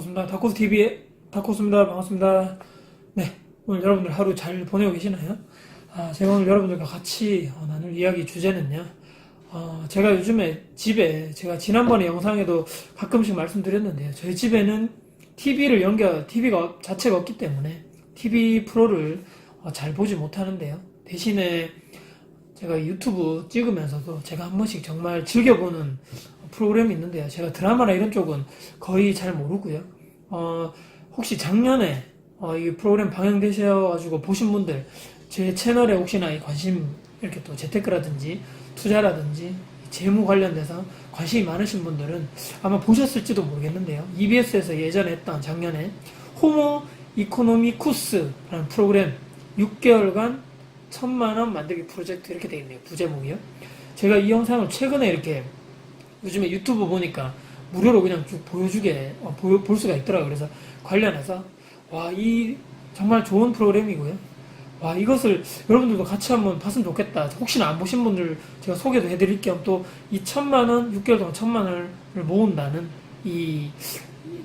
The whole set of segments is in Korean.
반갑습니다. 다코스 TV의 다코스입니다. 반갑습니다. 네, 오늘 여러분들 하루 잘 보내고 계시나요? 아, 제가 오늘 여러분들과 같이 어, 나눌 이야기 주제는요. 어, 제가 요즘에 집에 제가 지난번에 영상에도 가끔씩 말씀드렸는데요. 저희 집에는 TV를 연결, TV가 자체가 없기 때문에 TV 프로를 어, 잘 보지 못하는데요. 대신에 제가 유튜브 찍으면서도 제가 한 번씩 정말 즐겨보는 프로그램이 있는데요. 제가 드라마나 이런 쪽은 거의 잘 모르고요. 어, 혹시 작년에 어, 이 프로그램 방영되셔가지고 보신 분들 제 채널에 혹시나 이 관심 이렇게 또 재테크라든지 투자라든지 재무 관련돼서 관심이 많으신 분들은 아마 보셨을지도 모르겠는데요. EBS에서 예전에 했던 작년에 호모 이코노미쿠스라는 프로그램 6개월간 천만 원 만들기 프로젝트 이렇게 돼 있네요. 부제목이요. 제가 이 영상을 최근에 이렇게 요즘에 유튜브 보니까 무료로 그냥 쭉 보여주게 어, 보여- 볼 수가 있더라고요. 그래서 관련해서 와 이 정말 좋은 프로그램이고요. 와 이것을 여러분들도 같이 한번 봤으면 좋겠다. 혹시나 안 보신 분들 제가 소개도 해드릴 겸 또 이 천만 원 6개월 동안 천만 원을 모은다는 이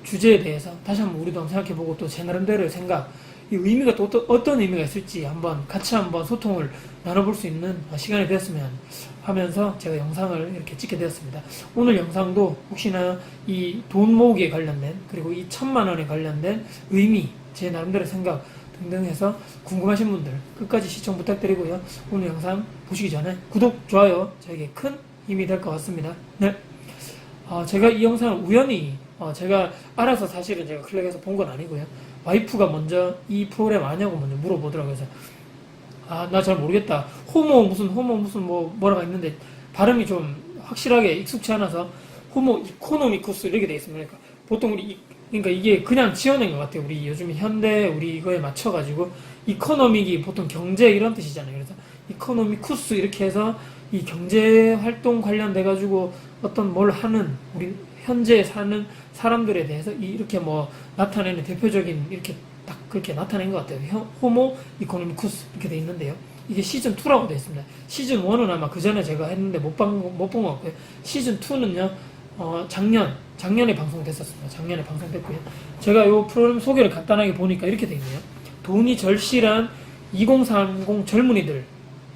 주제에 대해서 다시 한번 우리도 한번 생각해보고 또 제 나름대로의 생각 이 의미가 또 어떤, 의미가 있을지 한번 같이 한번 소통을 나눠볼 수 있는 시간이 되었으면 하면서 제가 영상을 이렇게 찍게 되었습니다. 오늘 영상도 혹시나 이 돈 모으기에 관련된 그리고 이 천만 원에 관련된 의미, 제 나름대로의 생각 등등 해서 궁금하신 분들 끝까지 시청 부탁드리고요. 오늘 영상 보시기 전에 구독, 좋아요 저에게 큰 힘이 될 것 같습니다. 네. 어, 제가 이 영상을 우연히 어, 제가 알아서 사실은 제가 클릭해서 본 건 아니고요. 와이프가 먼저 이 프로그램 아냐고 먼저 물어보더라고요. 그래서 아, 나 잘 모르겠다. 호모 무슨 호모 무슨 뭐 뭐라가 있는데 발음이 좀 확실하게 익숙치 않아서 호모 이코노미쿠스 이렇게 돼 있습니다. 그러니까 보통 우리 이, 그러니까 이게 그냥 지어낸 것 같아요. 우리 요즘 현대 우리 이거에 맞춰가지고 이코노믹이 보통 경제 이런 뜻이잖아요. 그래서 이코노미쿠스 이렇게 해서 이 경제 활동 관련돼 가지고 어떤 뭘 하는 우리 현재 사는 사람들에 대해서 이- 이렇게 뭐 나타내는 대표적인 이렇게 딱 그렇게 나타낸 것 같아요. 혀- 호모 이코노미쿠스 이렇게 돼 있는데요. 이게 시즌 2라고 돼 있습니다. 시즌 1은 아마 그 전에 제가 했는데 못본못본 것 같고요. 시즌 2는요. 어, 작년 작년에 방송됐었습니다. 작년에 방송됐고요. 제가 이 프로그램 소개를 간단하게 보니까 이렇게 돼 있네요. 돈이 절실한 2030 젊은이들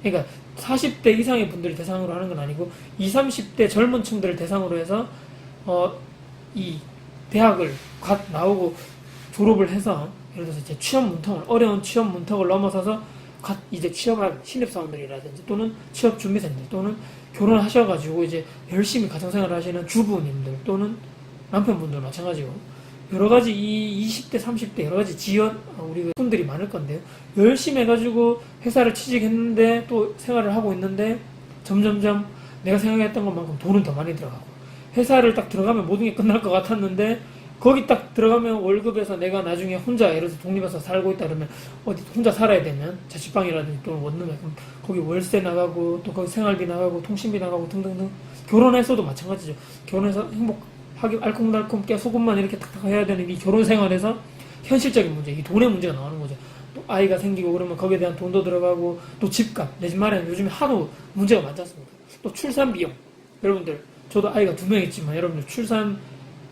그러니까 40대 이상의 분들을 대상으로 하는 건 아니고 20, 30대 젊은 층들을 대상으로 해서 어, 이 대학을 갓 나오고 졸업을 해서 예를 들어서 이제 취업 문턱을 어려운 취업 문턱을 넘어서서 갓 이제 취업할 신입사원들이라든지 또는 취업 준비생들 또는 결혼하셔가지고 이제 열심히 가정생활을 하시는 주부님들 또는 남편분들 마찬가지고 여러 가지 이 20대 30대 여러 가지 지원 어, 우리 분들이 많을 건데요. 열심히 해가지고 회사를 취직했는데 또 생활을 하고 있는데 점점점 내가 생각했던 것만큼 돈은 더 많이 들어가고 회사를 딱 들어가면 모든 게 끝날 것 같았는데 거기 딱 들어가면 월급에서 내가 나중에 혼자 예를 들어서 독립해서 살고 있다 그러면 어디 혼자 살아야 되면 자취방이라든지 또는 원룸에 그럼 거기 월세 나가고 또 거기 생활비 나가고 통신비 나가고 등등등 결혼해서도 마찬가지죠. 결혼해서 행복하게 알콩달콩 깨소금만 이렇게 탁탁 해야 되는 이 결혼 생활에서 현실적인 문제 이 돈의 문제가 나오는 거죠. 또 아이가 생기고 그러면 거기에 대한 돈도 들어가고 또 집값 내 집 마련 요즘에 하도 문제가 많지 않습니까? 또 출산 비용. 여러분들 저도 아이가 두 명 있지만 여러분들 출산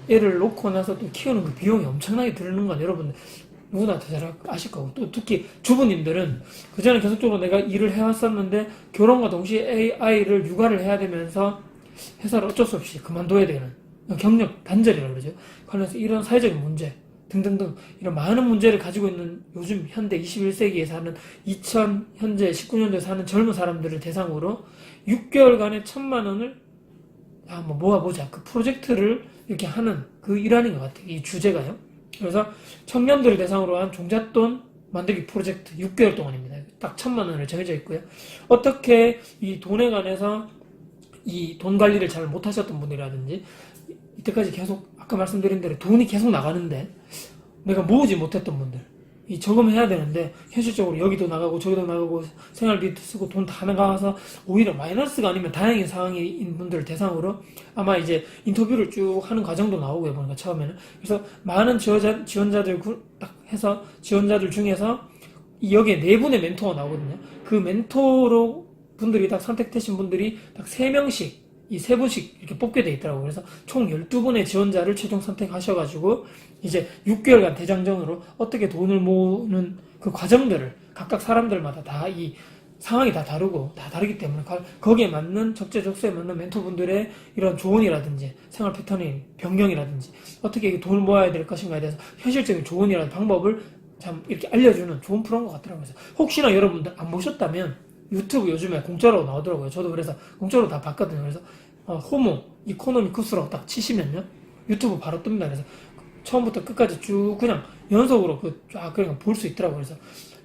애를 놓고 나서 또 키우는 그 비용이 엄청나게 드는 건 여러분 누구나 다잘 아실 거고 또 특히 주부님들은 그 전에 계속적으로 내가 일을 해왔었는데 결혼과 동시에 아이를 육아를 해야 되면서 회사를 어쩔 수 없이 그만둬야 되는 경력 단절이라고 그러죠. 관련해서 이런 사회적인 문제 등등등 이런 많은 문제를 가지고 있는 요즘 현대 21세기에 사는 2000 현재 19년도에 사는 젊은 사람들을 대상으로 6개월간의 천만 원을 한번 모아보자. 그 프로젝트를 이렇게 하는 그 일환인 것 같아요. 이 주제가요. 그래서 청년들을 대상으로 한 종잣돈 만들기 프로젝트 6개월 동안입니다. 딱 천만 원을 정해져 있고요. 어떻게 이 돈에 관해서 이 돈 관리를 잘 못하셨던 분이라든지 이때까지 계속 아까 말씀드린 대로 돈이 계속 나가는데 내가 모으지 못했던 분들 이 저금해야 되는데 현실적으로 여기도 나가고 저기도 나가고 생활비도 쓰고 돈 다 나가서 오히려 마이너스가 아니면 다행인 상황인 분들을 대상으로 아마 이제 인터뷰를 쭉 하는 과정도 나오고요 보니까 처음에는. 그래서 많은 지원자, 지원자들 구- 딱 해서 지원자들 중에서 이 여기에 네 분의 멘토가 나오거든요. 그 멘토로 분들이 딱 선택되신 분들이 딱 세 명씩 이 세 분씩 이렇게 뽑게 돼 있더라고요. 그래서 총 12분의 지원자를 최종 선택하셔가지고 이제 6개월간 대장정으로 어떻게 돈을 모으는 그 과정들을 각각 사람들마다 다 이 상황이 다 다르고 다 다르기 때문에 거- 거기에 맞는 적재적소에 맞는 멘토분들의 이런 조언이라든지 생활 패턴의 변경이라든지 어떻게 이 돈을 모아야 될 것인가에 대해서 현실적인 조언이라는 방법을 참 이렇게 알려주는 좋은 프로인 것 같더라고요. 혹시나 여러분들 안 보셨다면 유튜브 요즘에 공짜로 나오더라고요. 저도 그래서 공짜로 다 봤거든요. 그래서 어, 호모 이코노미쿠스라고 딱 치시면요 유튜브 바로 뜹니다. 그래서 처음부터 끝까지 쭉 그냥 연속으로 그쫙 그냥 볼 수 있더라고요. 그래서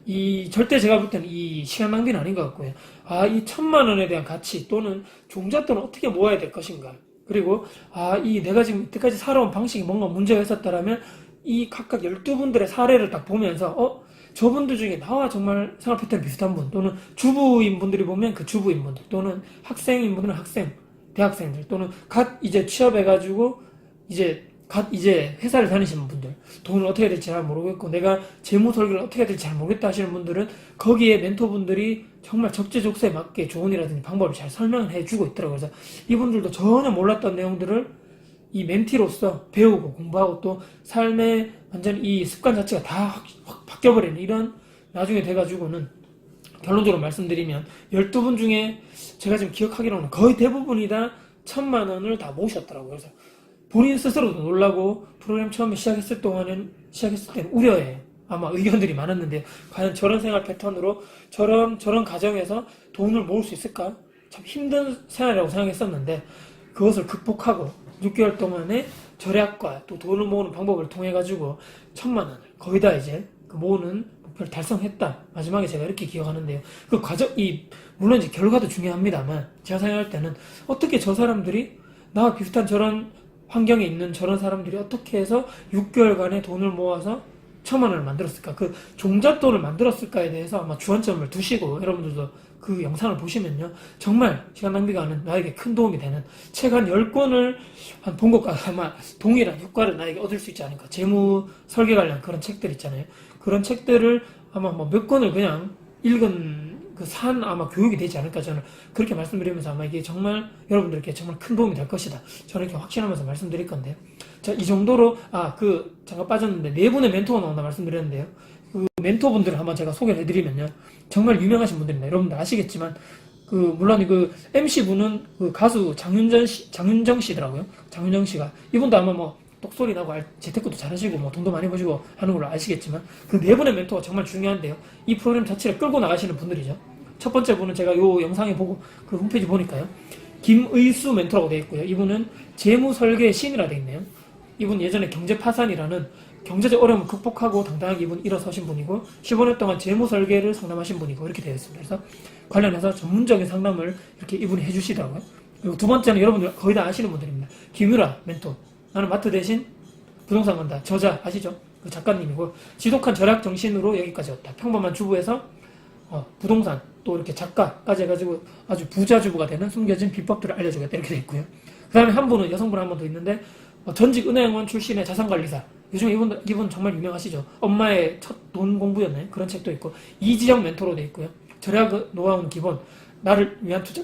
이 절대 제가 볼 때는 이 시간 낭비는 아닌 것 같고요. 아 이 천만 원에 대한 가치 또는 종잣돈을 어떻게 모아야 될 것인가. 그리고 아 이 내가 지금 이때까지 살아온 방식이 뭔가 문제가 있었다라면 이 각각 12분들의 사례를 딱 보면서 어 저분들 중에 나와 정말 생활 패턴이 비슷한 분 또는 주부인 분들이 보면 그 주부인 분들 또는 학생인 분들은 학생 대학생들 또는 갓 이제 취업해가지고 이제 갓 이제 회사를 다니시는 분들 돈을 어떻게 해야 될지 잘 모르겠고 내가 재무 설계를 어떻게 해야 될지 잘 모르겠다 하시는 분들은 거기에 멘토분들이 정말 적재적소에 맞게 조언이라든지 방법을 잘 설명을 해주고 있더라고요. 그래서 이분들도 전혀 몰랐던 내용들을 이 멘티로서 배우고 공부하고 또 삶의 완전 이 습관 자체가 다 확, 확 바뀌어버리는 이런 나중에 돼가지고는 결론적으로 말씀드리면 12분 중에 제가 지금 기억하기로는 거의 대부분이 다 천만 원을 다 모으셨더라고요. 그래서 본인 스스로도 놀라고 프로그램 처음에 시작했을 동안은 시작했을 때는 우려해요. 아마 의견들이 많았는데 과연 저런 생활 패턴으로 저런 저런 가정에서 돈을 모을 수 있을까? 참 힘든 생활이라고 생각했었는데 그것을 극복하고 6개월 동안의 절약과 또 돈을 모으는 방법을 통해 가지고 천만 원을 거의 다 이제 그 모으는 목표를 달성했다. 마지막에 제가 이렇게 기억하는데요. 그 과정 이 물론 이제 결과도 중요합니다만 제가 생각할 때는 어떻게 저 사람들이 나와 비슷한 저런 환경에 있는 저런 사람들이 어떻게 해서 6개월간의 돈을 모아서 천만 원을 만들었을까? 그 종잣돈을 만들었을까에 대해서 아마 주안점을 두시고 여러분들도 그 영상을 보시면요. 정말 시간 낭비가 아닌 나에게 큰 도움이 되는 책 한 10권을 한 본 것과 아마 동일한 효과를 나에게 얻을 수 있지 않을까. 재무 설계 관련 그런 책들 있잖아요. 그런 책들을 아마 뭐몇 권을 그냥 읽은 그산 아마 교육이 되지 않을까 저는 그렇게 말씀드리면서 아마 이게 정말 여러분들께 정말 큰 도움이 될 것이다. 저는 이렇게 확신하면서 말씀드릴 건데요. 자, 이 정도로 아 그 잠깐 빠졌는데 네 분의 멘토가 나온다 말씀드렸는데요. 그 멘토분들을 한번 제가 소개를 해드리면요. 정말 유명하신 분들입니다. 여러분들 아시겠지만 그 물론 그 MC 분은 그 가수 장윤정 씨, 장윤정 씨더라고요. 장윤정 씨가 이분도 아마 뭐 똑소리 나고 알- 재테크도 잘하시고 뭐 돈도 많이 버시고 하는 걸로 아시겠지만 그 네 분의 멘토가 정말 중요한데요. 이 프로그램 자체를 끌고 나가시는 분들이죠. 첫 번째 분은 제가 요 영상에 보고 그 홈페이지 보니까요. 김의수 멘토라고 되어 있고요. 이분은 재무 설계 신이라 되어 있네요. 이분 예전에 경제 파산이라는 경제적 어려움을 극복하고 당당하게 이분 일어서신 분이고 15년 동안 재무 설계를 상담하신 분이고 이렇게 되어 있습니다. 그래서 관련해서 전문적인 상담을 이렇게 이분이 해주시더라고요. 그리고 두 번째는 여러분들 거의 다 아시는 분들입니다. 김유라 멘토. 나는 마트 대신 부동산 간다. 저자 아시죠? 그 작가님이고 지독한 절약 정신으로 여기까지 왔다. 평범한 주부에서 어, 부동산 또 이렇게 작가까지 해가지고 아주 부자 주부가 되는 숨겨진 비법들을 알려주겠다 이렇게 돼 있고요. 그 다음에 한 분은 여성분 한 분 더 있는데 어, 전직 은행원 출신의 자산관리사. 요즘 이분 이분 정말 유명하시죠. 엄마의 첫 돈 공부였나요? 그런 책도 있고 이지영 멘토로 돼 있고요. 절약 노하우는 기본. 나를 위한 투자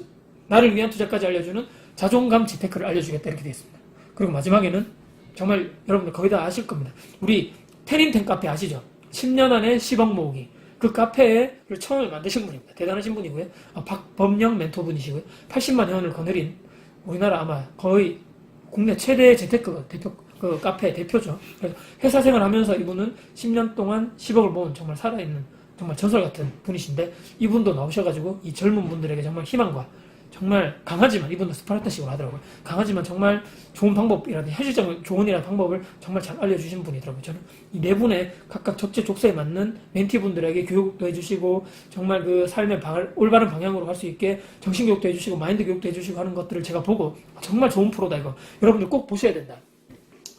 나를 위한 투자까지 알려주는 자존감 재테크를 알려주겠다 이렇게 돼 있습니다. 그리고 마지막에는 정말 여러분들 거의 다 아실 겁니다. 우리 테린텐 카페 아시죠? 10년 안에 10억 모으기. 그 카페를 처음 만드신 분입니다. 대단하신 분이고요. 아, 박범영 멘토분이시고요. 80만 회원을 거느린 우리나라 아마 거의 국내 최대 재테크 대표 그 카페 대표죠. 그래서 회사 생활하면서 이분은 10년 동안 10억을 모은 정말 살아있는 정말 전설 같은 분이신데 이분도 나오셔가지고 이 젊은 분들에게 정말 희망과 정말 강하지만 이분도 스파르타식으로 하더라고요. 강하지만 정말 좋은 방법이라든지 현실적인 조언이라는 방법을 정말 잘 알려주신 분이더라고요. 저는 이 네 분의 각각 적재적소에 맞는 멘티분들에게 교육도 해주시고 정말 그 삶의 방- 올바른 방향으로 갈 수 있게 정신 교육도 해주시고 마인드 교육도 해주시고 하는 것들을 제가 보고 정말 좋은 프로다 이거 여러분들 꼭 보셔야 된다.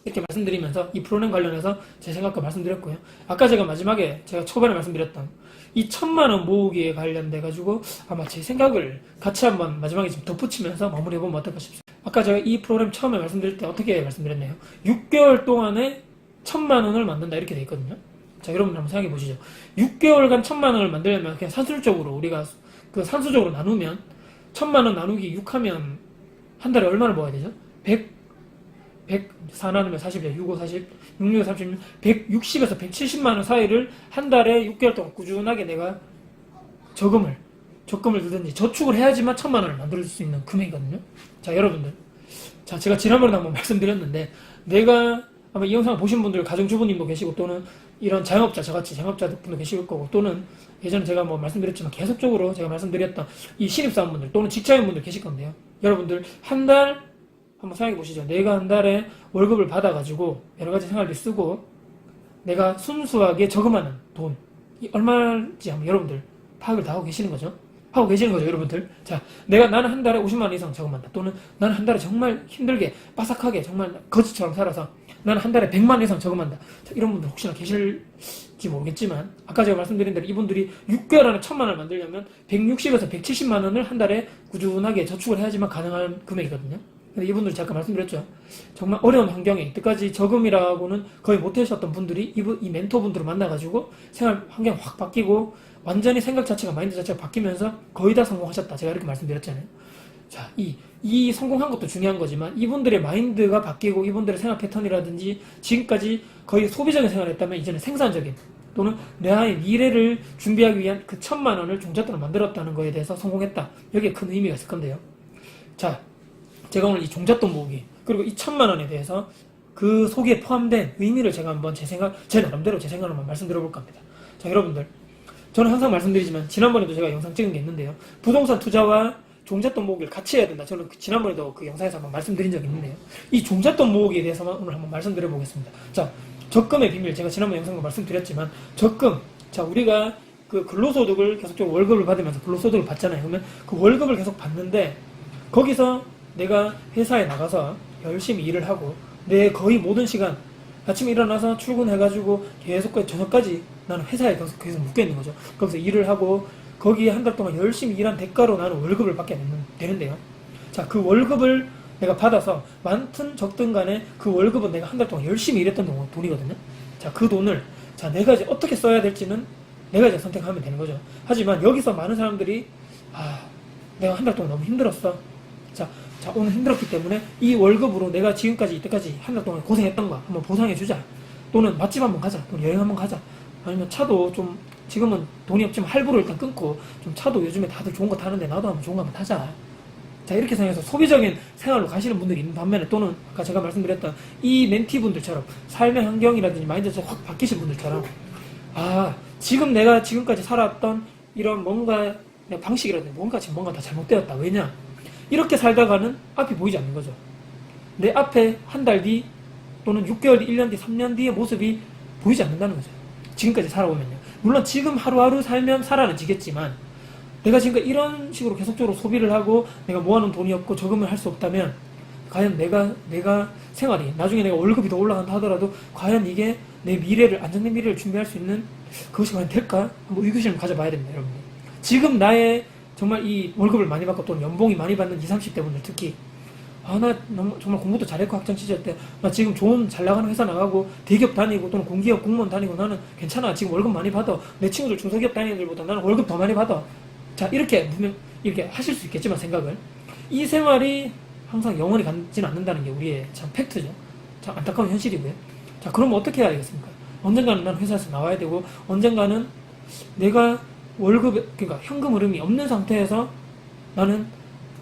이렇게 말씀드리면서 이 프로그램 관련해서 제 생각과 말씀드렸고요. 아까 제가 마지막에 제가 초반에 말씀드렸던 이 천만 원 모으기에 관련돼 가지고 아마 제 생각을 같이 한번 마지막에 좀 덧붙이면서 마무리해 보면 어떨까 싶습니다. 아까 제가 이 프로그램 처음에 말씀드릴 때 어떻게 말씀드렸나요? 6개월 동안에 천만 원을 만든다 이렇게 돼 있거든요. 자 여러분 한번 생각해 보시죠. 6개월간 천만 원을 만들려면 그냥 산술적으로 우리가 그 산수적으로 나누면 천만 원 나누기 6하면 한 달에 얼마를 모아야 되죠? 100, 100, 4 나누면 40이야. 6, 5, 40, 6, 6, 36, 160에서 170만 원 사이를 한 달에 6개월 동안 꾸준하게 내가 저금을, 적금을 들든지 저축을 해야지만 천만 원을 만들 수 있는 금액이거든요. 자, 여러분들. 자, 제가 지난번에 한번 말씀드렸는데, 내가 아마 이 영상 보신 분들 가정주부님도 계시고 또는 이런 자영업자 저같이 자영업자 분도 계실 거고 또는 예전에 제가 뭐 말씀드렸지만 계속적으로 제가 말씀드렸던 이 신입사원분들 또는 직장인분들 계실 건데요. 여러분들 한 달 한번 생각해 보시죠. 내가 한 달에 월급을 받아가지고 여러 가지 생활비 쓰고 내가 순수하게 저금하는 돈이 얼마인지 한번 여러분들 파악을 다 하고 계시는 거죠. 하고 계시는 거죠, 여러분들. 자, 내가 나는 한 달에 50만 원 이상 저금한다. 또는 나는 한 달에 정말 힘들게 빠삭하게 정말 거지처럼 살아서 나는 한 달에 100만 원 이상 저금한다. 자, 이런 분들 혹시나 계실지 모르겠지만 아까 제가 말씀드린 대로 이분들이 6개월 안에 1000만 원을 만들려면 160에서 170만 원을 한 달에 꾸준하게 저축을 해야지만 가능한 금액이거든요. 근데 이분들 잠깐 말씀드렸죠. 정말 어려운 환경에 이때까지 저금이라고는 거의 못하셨던 분들이 이분, 이 멘토분들을 만나가지고 생활 환경 확 바뀌고 완전히 생각 자체가 마인드 자체가 바뀌면서 거의 다 성공하셨다. 제가 이렇게 말씀드렸잖아요. 자, 이, 이 성공한 것도 중요한 거지만 이분들의 마인드가 바뀌고 이분들의 생활 패턴이라든지 지금까지 거의 소비적인 생활을 했다면 이제는 생산적인 또는 나의 미래를 준비하기 위한 그 천만 원을 종잣돈을 만들었다는 거에 대해서 성공했다. 여기에 큰 의미가 있을 건데요. 자, 제가 오늘 이 종잣돈 모으기 그리고 이 천만 원에 대해서 그 속에 포함된 의미를 제가 한번 제 생각, 제 나름대로 제 생각을 한번 말씀드려볼까 합니다. 자, 여러분들. 저는 항상 말씀드리지만 지난번에도 제가 영상 찍은 게 있는데요. 부동산 투자와 종잣돈 모으기를 같이 해야 된다. 저는 그 지난번에도 그 영상에서 한번 말씀드린 적이 있는데요. 이 종잣돈 모으기에 대해서만 오늘 한번 말씀드려 보겠습니다. 자, 적금의 비밀 제가 지난번 영상도 말씀드렸지만 적금 자 우리가 그 근로소득을 계속적으로 월급을 받으면서 근로소득을 받잖아요. 그러면 그 월급을 계속 받는데 거기서 내가 회사에 나가서 열심히 일을 하고 내 거의 모든 시간 아침에 일어나서 출근해가지고 계속 저녁까지 나는 회사에 계속, 계속 묶여 있는 거죠. 거기서 일을 하고 거기에 한 달 동안 열심히 일한 대가로 나는 월급을 받게 되는, 되는데요. 자, 그 월급을 내가 받아서 많든 적든 간에 그 월급은 내가 한 달 동안 열심히 일했던 돈- 돈이거든요. 자, 그 돈을 자, 내가 이제 어떻게 써야 될지는 내가 이제 선택하면 되는 거죠. 하지만 여기서 많은 사람들이 아, 내가 한 달 동안 너무 힘들었어. 자, 자, 오늘 힘들었기 때문에 이 월급으로 내가 지금까지 이때까지 한 달 동안 고생했던 거 한번 보상해 주자. 또는 맛집 한번 가자. 또는 여행 한번 가자. 아니면 차도 좀 지금은 돈이 없지만 할부로 일단 끊고 좀 차도 요즘에 다들 좋은 거 타는데 나도 한번 좋은 거 한번 타자. 자 이렇게 생각해서 소비적인 생활로 가시는 분들이 있는 반면에 또는 아까 제가 말씀드렸던 이 멘티분들처럼 삶의 환경이라든지 마인드가 확 바뀌신 분들처럼 아 지금 내가 지금까지 살았던 이런 뭔가 내 방식이라든지 뭔가 지금 뭔가 다 잘못되었다 왜냐 이렇게 살다가는 앞이 보이지 않는 거죠 내 앞에 한 달 뒤 또는 6개월 뒤, 1년 뒤, 3년 뒤의 모습이 보이지 않는다는 거죠 지금까지 살아오면요 물론 지금 하루하루 살면 살아는 지겠지만 내가 지금까지 이런 식으로 계속적으로 소비를 하고 내가 모아놓은 돈이 없고 저금을 할 수 없다면 과연 내가 내가 생활이 나중에 내가 월급이 더 올라간다 하더라도 과연 이게 내 미래를 안정된 미래를 준비할 수 있는 그것이 과연 될까? 한번 의구심을 가져봐야 됩니다, 여러분. 지금 나의 정말 이 월급을 많이 받고 또는 연봉이 많이 받는 20, 30대 분들 특히. 아 나 정말 공부도 잘했고 학창 시절 때. 나 지금 좋은 잘 나가는 회사 나가고 대기업 다니고 또는 공기업 공무원 다니고 나는 괜찮아. 지금 월급 많이 받아. 내 친구들 중소기업 다니는 애들보다 나는 월급 더 많이 받아. 자 이렇게 분명 이렇게 하실 수 있겠지만 생각을. 이 생활이 항상 영원히 가지는 않는다는 게 우리의 참 팩트죠. 참 안타까운 현실이고요. 자 그럼 어떻게 해야 되겠습니까? 언젠가는 난 회사에서 나와야 되고 언젠가는 내가 월급 그러니까 현금 흐름이 없는 상태에서 나는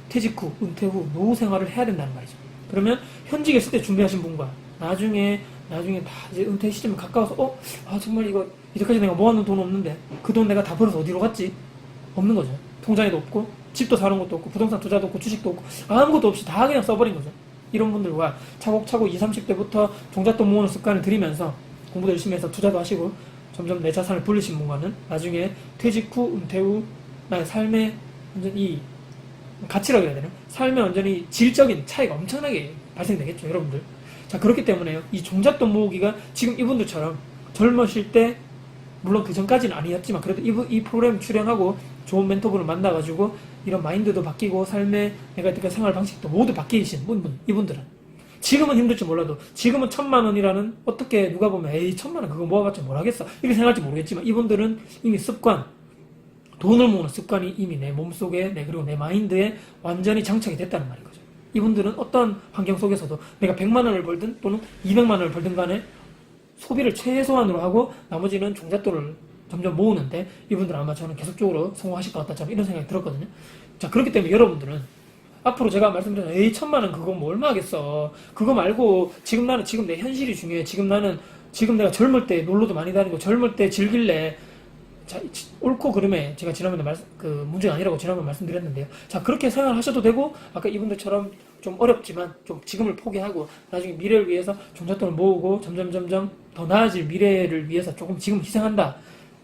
퇴직 후, 은퇴 후 노후 생활을 해야 된다는 말이죠. 그러면 현직에 있을 때 준비하신 분과 나중에 나중에 다 이제 은퇴 시점이 가까워서 어, 아 정말 이거 이제까지 내가 모아놓은 돈 없는데 그 돈 내가 다 벌어서 어디로 갔지? 없는 거죠. 통장에도 없고 집도 사는 것도 없고 부동산 투자도 없고 주식도 없고 아무것도 없이 다 그냥 써버린 거죠. 이런 분들과 차곡차곡 20, 30대부터 종잣돈 모으는 습관을 들이면서 공부도 열심히 해서 투자도 하시고 점점 내 자산을 불리신 분과는 나중에 퇴직 후, 은퇴 후 나의 삶의 완전 이 가치라고 해야 되나? 삶의 완전히 질적인 차이가 엄청나게 발생되겠죠, 여러분들. 자, 그렇기 때문에요. 이 종잣돈 모으기가 지금 이분들처럼 젊으실 때, 물론 그 전까지는 아니었지만, 그래도 이, 이 프로그램 출연하고 좋은 멘토분을 만나가지고, 이런 마인드도 바뀌고, 삶의 내가 이렇게 생활 방식도 모두 바뀌신 분, 이분들은. 지금은 힘들지 몰라도, 지금은 천만 원이라는, 어떻게 누가 보면, 에이, 천만 원 그거 모아봤자 뭘 하겠어. 이렇게 생각할지 모르겠지만, 이분들은 이미 습관, 돈을 모으는 습관이 이미 내 몸속에 내 그리고 내 마인드에 완전히 장착이 됐다는 말인 거죠. 이분들은 어떤 환경 속에서도 내가 100만 원을 벌든 또는 200만 원을 벌든 간에 소비를 최소한으로 하고 나머지는 종잣돈을 점점 모으는데 이분들은 아마 저는 계속적으로 성공하실 것 같다 저는 이런 생각이 들었거든요. 자 그렇기 때문에 여러분들은 앞으로 제가 말씀드린 에이 천만 원 그거 뭐 얼마 하겠어 그거 말고 지금 나는 지금 내 현실이 중요해 지금 나는 지금 내가 젊을 때 놀러도 많이 다니고 젊을 때 즐길래 자, 지- 옳고 그름에 제가 지난번에 말, 그 문제가 아니라고 지난번에 말씀드렸는데요. 자, 그렇게 생각하셔도 되고, 아까 이분들처럼 좀 어렵지만 좀 지금을 포기하고 나중에 미래를 위해서 종잣돈을 모으고 점점 점점 더 나아질 미래를 위해서 조금 지금 희생한다.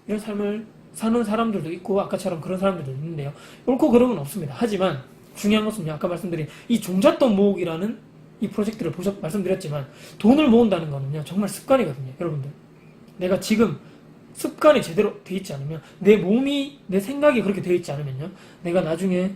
이런 삶을 사는 사람들도 있고 아까처럼 그런 사람들도 있는데요. 옳고 그름은 없습니다. 하지만 중요한 것은요. 아까 말씀드린 이 종잣돈 모으기라는 이 프로젝트를 보셨 말씀드렸지만 돈을 모은다는 거는요. 정말 습관이거든요. 여러분들. 내가 지금 습관이 제대로 돼 있지 않으면 내 몸이 내 생각이 그렇게 돼 있지 않으면요 내가 나중에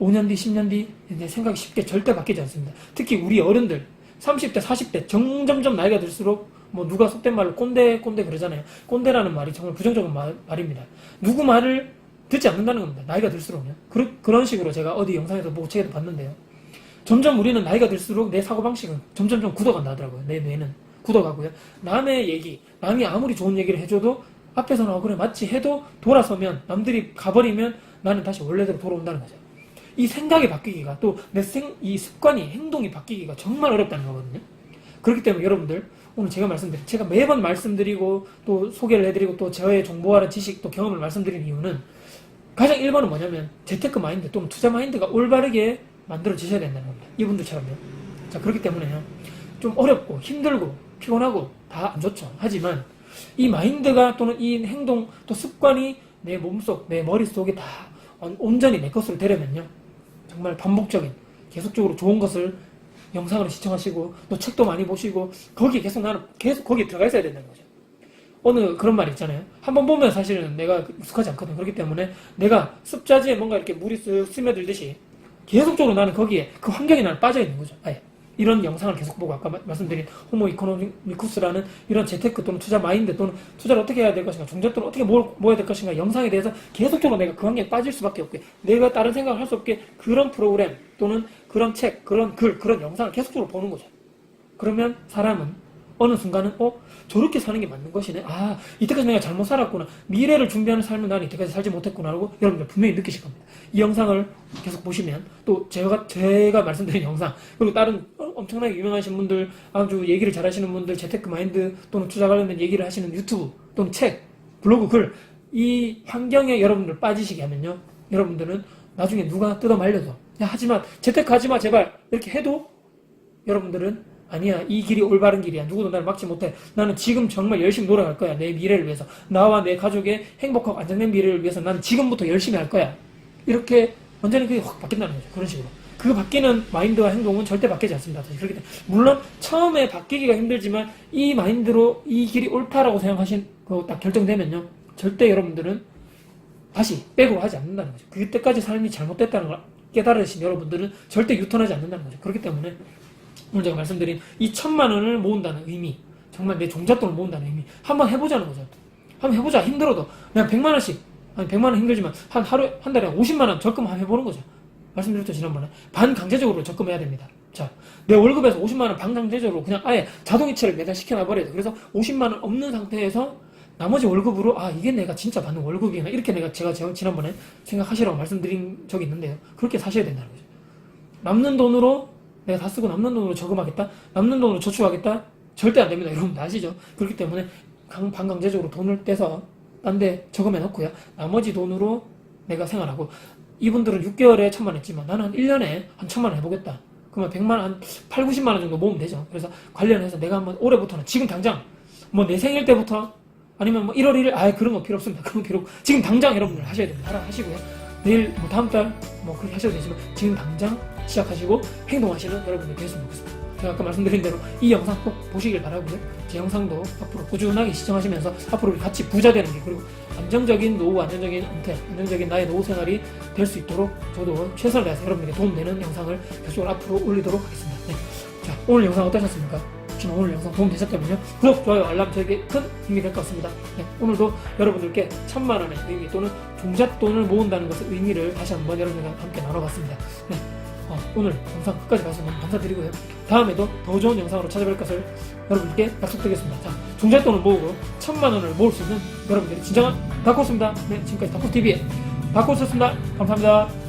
5년 뒤 10년 뒤 내 생각이 쉽게 절대 바뀌지 않습니다 특히 우리 어른들 30대 40대 점점점 나이가 들수록 뭐 누가 속된 말로 꼰대 꼰대 그러잖아요 꼰대라는 말이 정말 부정적인 말, 말입니다 누구 말을 듣지 않는다는 겁니다 나이가 들수록요 그, 그런 식으로 제가 어디 영상에서 보고 책에도 봤는데요 점점 우리는 나이가 들수록 내 사고방식은 점점 좀 굳어간다 하더라고요 내 뇌는 굳어가고요. 남의 얘기, 남이 아무리 좋은 얘기를 해줘도 앞에서는 어, 그래 맞지 해도 돌아서면 남들이 가버리면 나는 다시 원래대로 돌아온다는 거죠. 이 생각이 바뀌기가 또 내 생, 이 습관이 행동이 바뀌기가 정말 어렵다는 거거든요. 그렇기 때문에 여러분들 오늘 제가 말씀드린 제가 매번 말씀드리고 또 소개를 해드리고 또 저의 정보와는 지식 또 경험을 말씀드린 이유는 가장 1번은 뭐냐면 재테크 마인드 또는 투자 마인드가 올바르게 만들어지셔야 된다는 겁니다. 이분들처럼요. 자 그렇기 때문에요. 좀 어렵고 힘들고 피곤하고 다 안 좋죠. 하지만 이 마인드가 또는 이 행동 또 습관이 내 몸속 내 머릿속에 다 온- 온전히 내 것으로 되려면요. 정말 반복적인 계속적으로 좋은 것을 영상으로 시청하시고 또 책도 많이 보시고 거기에 계속 나는 계속 거기에 들어가 있어야 된다는 거죠. 어느 그런 말이 있잖아요. 한번 보면 사실은 내가 익숙하지 않거든. 그렇기 때문에 내가 습자지에 뭔가 이렇게 물이 쓱 스며들듯이 계속적으로 나는 거기에 그 환경에 나는 빠져 있는 거죠. 아예. 이런 영상을 계속 보고 아까 마- 말씀드린 호모 이코노미쿠스라는 이런 재테크 또는 투자 마인드 또는 투자를 어떻게 해야 될 것인가 종잣돈을 어떻게 모, 모아야 될 것인가 영상에 대해서 계속적으로 내가 그 환경에 빠질 수밖에 없게 내가 다른 생각을 할 수 없게 그런 프로그램 또는 그런 책 그런 글 그런 영상을 계속적으로 보는 거죠. 그러면 사람은 어느 순간은 어 저렇게 사는 게 맞는 것이네. 아 이때까지 내가 잘못 살았구나. 미래를 준비하는 삶을 나는 이때까지 살지 못했구나라고 여러분들 분명히 느끼실 겁니다. 이 영상을 계속 보시면 또 제가 제가 말씀드린 영상 그리고 다른 어, 엄청나게 유명하신 분들 아주 얘기를 잘하시는 분들 재테크 마인드 또는 투자 관련된 얘기를 하시는 유튜브 또는 책 블로그 글 이 환경에 여러분들 빠지시게 하면요 여러분들은 나중에 누가 뜯어 말려도 야 하지마 재테크 하지마 제발 이렇게 해도 여러분들은 아니야 이 길이 올바른 길이야. 누구도 나를 막지 못해. 나는 지금 정말 열심히 노력할 거야 내 미래를 위해서. 나와 내 가족의 행복하고 안정된 미래를 위해서 나는 지금부터 열심히 할 거야. 이렇게 완전히 그게 확 바뀐다는 거죠. 그런 식으로. 그 바뀌는 마인드와 행동은 절대 바뀌지 않습니다. 그렇기 때문에. 물론 처음에 바뀌기가 힘들지만 이 마인드로 이 길이 옳다라고 생각하신 그딱 결정되면요. 절대 여러분들은 다시 백으로 하지 않는다는 거죠. 그때까지 삶이 잘못됐다는 걸 깨달으신 여러분들은 절대 유턴하지 않는다는 거죠. 그렇기 때문에 오늘 제가 말씀드린 이 천만 원을 모은다는 의미, 정말 내 종잣돈을 모은다는 의미, 한번 해보자는 거죠. 한번 해보자. 힘들어도 그냥 100만 원씩, 아니 100만 원 힘들지만 한 하루에 한 달에 50만 원 적금 한번 해보는 거죠. 말씀드렸죠 지난번에 반강제적으로 적금해야 됩니다. 자, 내 월급에서 50만 원 반강제적으로 그냥 아예 자동이체를 매달 시켜놔 버려야 돼. 그래서 50만 원 없는 상태에서 나머지 월급으로 아 이게 내가 진짜 받는 월급이나 이렇게 내가 제가 지난번에 생각하시라고 말씀드린 적이 있는데요. 그렇게 사셔야 된다는 거죠. 남는 돈으로 내가 다 쓰고 남는 돈으로 저금하겠다? 남는 돈으로 저축하겠다? 절대 안 됩니다. 여러분 다 아시죠? 그렇기 때문에 강, 반강제적으로 돈을 떼서 딴 데 저금해 놓고요. 나머지 돈으로 내가 생활하고 이분들은 6개월에 천만 했지만 나는 한 1년에 한 천만 원 해보겠다. 그러면 100만 원, 한 8, 90만 원 정도 모으면 되죠. 그래서 관련해서 내가 한번 올해부터는 지금 당장 뭐 내 생일 때부터 아니면 뭐 1월 1일 아예 그런 거 필요 없습니다. 그런 거 필요 지금 당장 여러분들 하셔야 됩니다. 하라 하시고요. 내일 뭐 다음 달 뭐 그렇게 하셔도 되지만 지금 당장 시작하시고 행동하시는 여러분들 되셨으면 좋겠습니다. 제가 아까 말씀드린 대로 이 영상 꼭 보시길 바라고요. 제 영상도 앞으로 꾸준하게 시청하시면서 앞으로 같이 부자 되는 게 그리고 안정적인 노후, 안정적인 은퇴, 안정적인 나의 노후 생활이 될 수 있도록 저도 최선을 다해서 여러분에게 도움되는 영상을 계속적으로 앞으로 올리도록 하겠습니다. 네. 자, 오늘 영상 어떠셨습니까? 혹시나 오늘 영상 도움 되셨다면요. 구독, 좋아요, 알람 저에게 큰 힘이 될 것 같습니다. 네, 오늘도 여러분들께 천만 원의 의미 또는 종잣돈을 모은다는 것의 의미를 다시 한번 여러분들과 함께 나눠봤습니다. 네, 어, 오늘 영상 끝까지 봐주셔서 너무 감사드리고요. 다음에도 더 좋은 영상으로 찾아뵐 것을 여러분께 약속드리겠습니다. 자, 종잣돈을 모으고 천만 원을 모을 수 있는 여러분들이 진정한 다코스입니다. 네, 지금까지 다코TV의 다코스였습니다. 감사합니다.